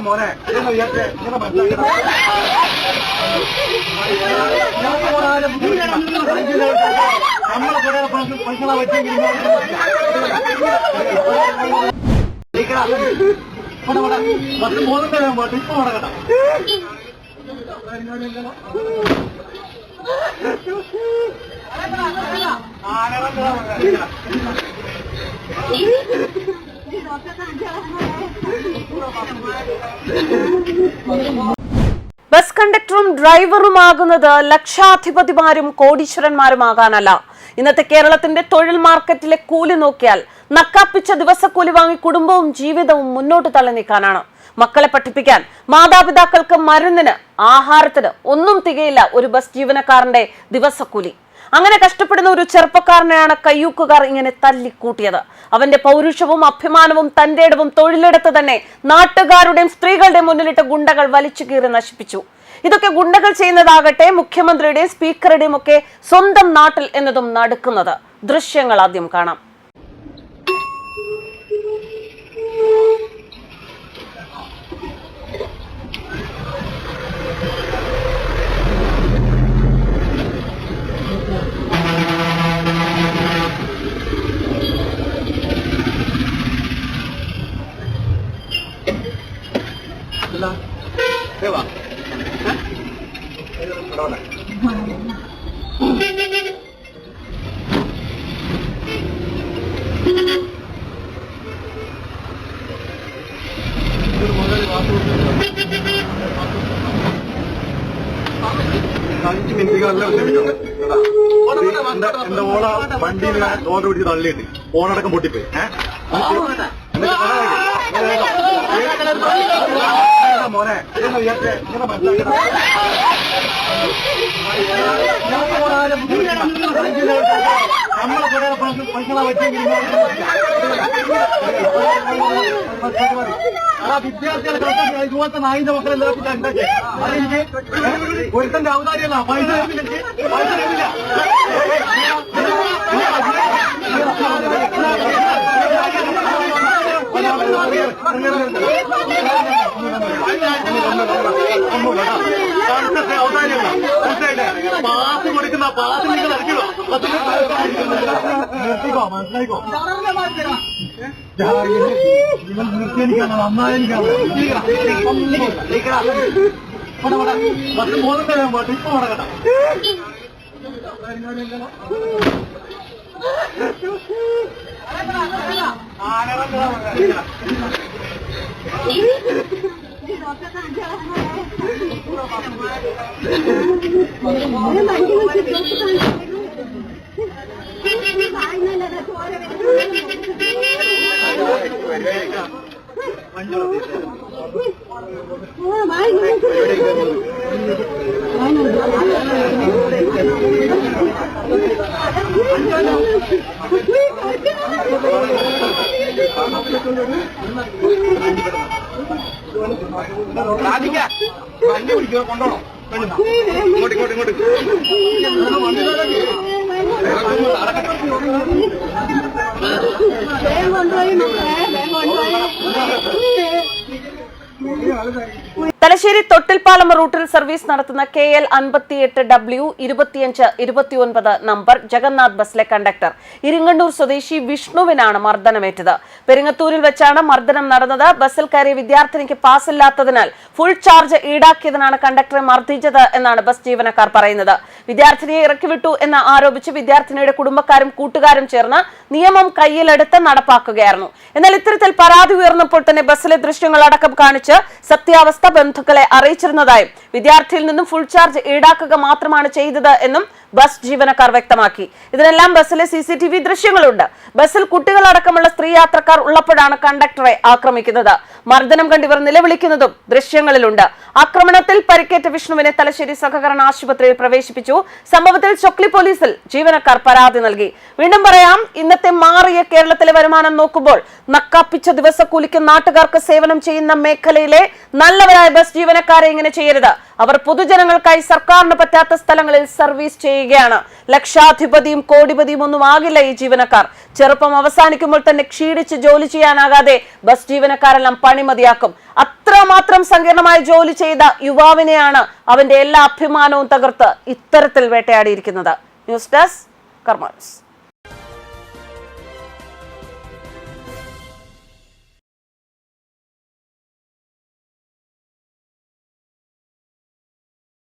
മോനെ. നമ്മളെ കൂടെ പൈസ പറ്റിയെങ്കിൽ പത്ത് മൂന്നത്തെ പോട്ടെ ഇപ്പൊ മുടക്കട്ടെ ബസ് കണ്ടക്ടറും ഡ്രൈവറുമാകുന്നത് ലക്ഷാധിപതിമാരും കോടീശ്വരന്മാരുമാകാനല്ല. ഇന്നത്തെ കേരളത്തിന്റെ തൊഴിൽ മാർക്കറ്റിലെ കൂലി നോക്കിയാൽ നക്കാപ്പിച്ച ദിവസക്കൂലി വാങ്ങി കുടുംബവും ജീവിതവും മുന്നോട്ട് തള്ളി നീക്കാനാണ് മക്കളെ പഠിപ്പിക്കാൻ മാതാപിതാക്കൾക്ക് മരുന്നിന് ആഹാരത്തിന് ഒന്നും തികയില്ല ഒരു ബസ് ജീവനക്കാരന്റെ ദിവസക്കൂലി. അങ്ങനെ കഷ്ടപ്പെടുന്ന ഒരു ചെറുപ്പക്കാരനെയാണ് കയ്യൂക്കുകാർ ഇങ്ങനെ തല്ലിക്കൂട്ടിയത്. അവന്റെ പൗരുഷവും അഭിമാനവും തന്റെ ഇടവും തൊഴിലെടുത്ത് തന്നെ നാട്ടുകാരുടെയും സ്ത്രീകളുടെയും മുന്നിലിട്ട് ഗുണ്ടകൾ വലിച്ചു കീറി നശിപ്പിച്ചു. ഇതൊക്കെ ഗുണ്ടകൾ ചെയ്യുന്നതാകട്ടെ മുഖ്യമന്ത്രിയുടെയും സ്പീക്കറുടെയും ഒക്കെ സ്വന്തം നാട്ടിൽ എന്നതും നടക്കുന്നത്. ദൃശ്യങ്ങൾ ആദ്യം കാണാം. അഞ്ച് മിനിറ്റുകളല്ല എന്റെ ഓള വണ്ടിയിൽ ഓർഡർ പിടിച്ച് തള്ളിയിട്ട് ഫോണടക്കം പൊട്ടിപ്പോയി. ഏഹ് മോനെ. നമ്മളെ കൂടെ പൈസ പറ്റിയെങ്കിൽ ആ വിദ്യാർത്ഥികളെ ഇതുപോലത്തെ നായിന്റെ മക്കളെല്ലാം ഉണ്ടാക്കി. അതെനിക്ക് ഒരുത്തന്റെ അവതാരിയല്ല പൈസ പൈസ തരുന്നില്ല. പാസ് കൊടുക്കുന്ന പാസ് നിങ്ങൾ അടിക്കണോ നിർത്തിക്കോ മനസ്സിലായിക്കോ നിർത്തിയെനിക്കാണ് നന്നായെനിക്കാണ് മൂന്നത്തെ പോട്ടെ ഇപ്പൊ മുടക്കട്ടെ രാധിക വണ്ടി പിടിക്കുക കൊണ്ടോണോ. ഇങ്ങോട്ട് ഇങ്ങോട്ട് ഇങ്ങോട്ട് തലശ്ശേരി തൊട്ടിൽപ്പാലം റൂട്ടിൽ സർവീസ് നടത്തുന്ന കെ എൽ അൻപത്തിയെട്ട് ഡബ്ല്യു ഇരുപത്തിയഞ്ച് ഇരുപത്തിയൊൻപത് നമ്പർ ജഗന്നാഥ് ബസ്സിലെ കണ്ടക്ടർ. ഇരിങ്ങണ്ണൂർ സ്വദേശി വിഷ്ണുവിനാണ് മർദ്ദനമേറ്റത്. പെരിങ്ങത്തൂരിൽ വെച്ചാണ് മർദ്ദനം നടന്നത്. ബസ്സിൽ കയറിയ വിദ്യാർത്ഥിനിക്ക് പാസ്സില്ലാത്തതിനാൽ ഫുൾ ചാർജ് ഈടാക്കിയതിനാണ് കണ്ടക്ടറെ മർദ്ദിച്ചത് എന്നാണ് ബസ് ജീവനക്കാർ പറയുന്നത്. വിദ്യാർത്ഥിനിയെ ഇറക്കിവിട്ടു എന്ന് ആരോപിച്ച് വിദ്യാർത്ഥിനിയുടെ കുടുംബക്കാരും കൂട്ടുകാരും ചേർന്ന് നിയമം കയ്യിലെടുത്ത് നടപ്പാക്കുകയായിരുന്നു. എന്നാൽ ഇത്തരത്തിൽ പരാതി ഉയർന്നപ്പോൾ തന്നെ ബസ്സിലെ ദൃശ്യങ്ങൾ അടക്കം കാണിച്ച് സത്യാവസ്ഥ ബന്ധുക്കളെ അറിയിച്ചിരുന്നതായും വിദ്യാർത്ഥിയിൽ നിന്നും ഫുൾ ചാർജ് ഈടാക്കുക മാത്രമാണ് ചെയ്തത് എന്നും ബസ് ജീവനക്കാർ വ്യക്തമാക്കി. ഇതിനെല്ലാം ബസ്സിലെ സി സി ടി വി ദൃശ്യങ്ങളുണ്ട്. ബസ്സിൽ കുട്ടികളടക്കമുള്ള സ്ത്രീ യാത്രക്കാർ ഉള്ളപ്പോഴാണ് കണ്ടക്ടറെ ആക്രമിക്കുന്നത്. മർദ്ദനം കണ്ടിവർ നിലവിളിക്കുന്നതും ദൃശ്യങ്ങളിലുണ്ട്. ആക്രമണത്തിൽ പരിക്കേറ്റ വിഷ്ണുവിനെ തലശ്ശേരി സഹകരണ ആശുപത്രിയിൽ പ്രവേശിപ്പിച്ചു. സംഭവത്തിൽ ചൊക്ലി പോലീസിൽ ജീവനക്കാർ പരാതി നൽകി. വീണ്ടും പറയാം ഇന്നത്തെ മാറിയ കേരളത്തിലെ വരുമാനം നോക്കുമ്പോൾ നക്കാപ്പിച്ച ദിവസക്കൂലിക്ക് നാട്ടുകാർക്ക് സേവനം ചെയ്യുന്ന മേഖലയിലെ നല്ലവരായ ബസ് ജീവനക്കാരെ ഇങ്ങനെ ചെയ്യരുത്. അവർ പൊതുജനങ്ങൾക്കായി സർക്കാരിന് പറ്റാത്ത സ്ഥലങ്ങളിൽ സർവീസ് ചെയ്യുകയാണ്. ലക്ഷാധിപതിയും കോടിപതിയും ഒന്നും ആകില്ല ഈ ജീവനക്കാർ. ചെറുപ്പം അവസാനിക്കുമ്പോൾ തന്നെ ക്ഷീണിച്ച് ജോലി ചെയ്യാനാകാതെ ബസ് ജീവനക്കാരെല്ലാം പണിമതിയാക്കും അത്രമാത്രം സങ്കീർണമായ ജോലി ചെയ്ത യുവാവിനെയാണ് അവന്റെ എല്ലാ അഭിമാനവും തകർത്ത് ഇത്തരത്തിൽ വേട്ടയാടിയിരിക്കുന്നത്. News desk കർമാൻസ്